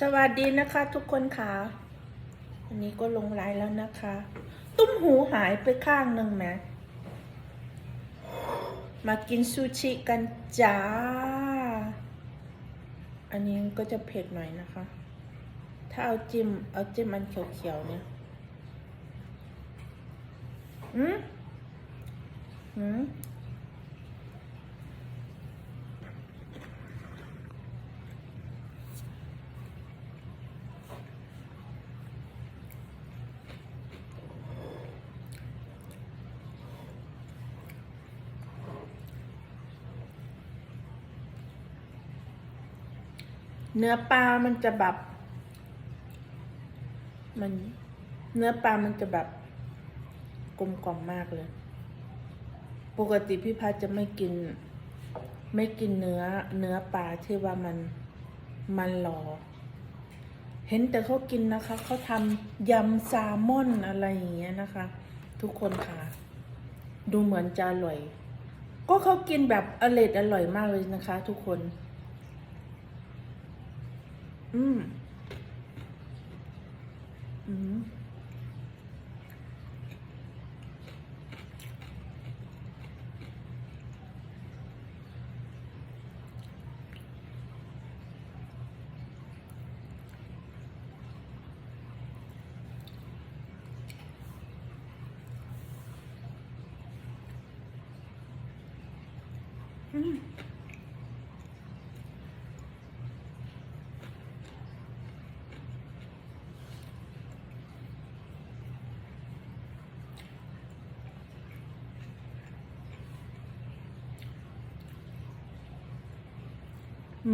สวัสดีนะคะทุกคนค่ะวันนี้ก็ลงไลน์แล้วนะคะ ตุ้มหูหายไปข้างหนึ่งนะมากินซูชิกันจ้า อันนี้ก็จะเผ็ดหน่อยนะคะ ถ้าเอาจิ้ม เอาจิ้มมันเขียวๆเนี่ย อืมอืม เนื้อปลามันจะแบบ มันเนื้อปลามันจะแบบกลมกล่อมมากเลย ปกติพี่พัดจะไม่กิน ไม่กินเนื้อ เนื้อปลาที่ว่ามันมันหลอเห็นแต่เขากินนะคะ เขาทำยำแซลมอนอะไรอย่างเงี้ยนะคะ ทุกคนค่ะ ดูเหมือนจะอร่อย ก็เขากินแบบอร่อยอร่อยมากเลยนะคะ ทุกคน อืมอื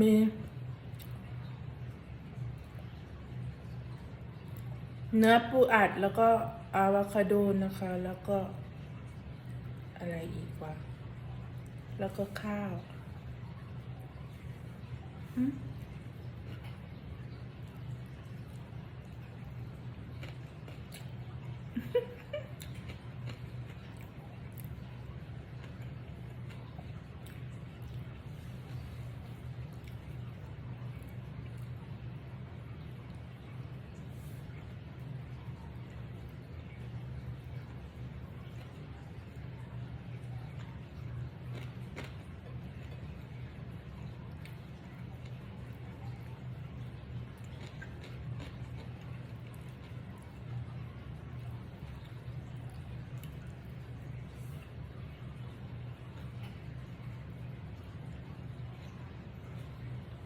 มีเนื้อปูอัดแล้วก็อะวาคาโดนะคะ แล้วก็อะไรอีกวะแล้วก็ข้าว อืม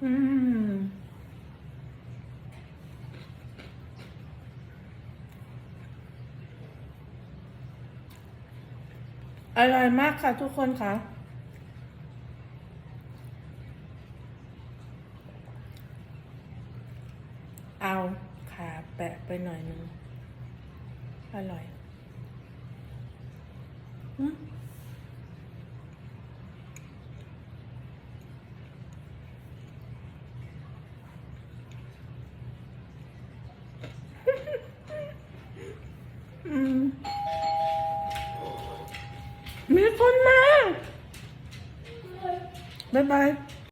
อืมอร่อยมากค่ะทุกคนค่ะ เอาขาแปะไปหน่อยนึง อร่อยอืม มีคนมา บ๊ายบาย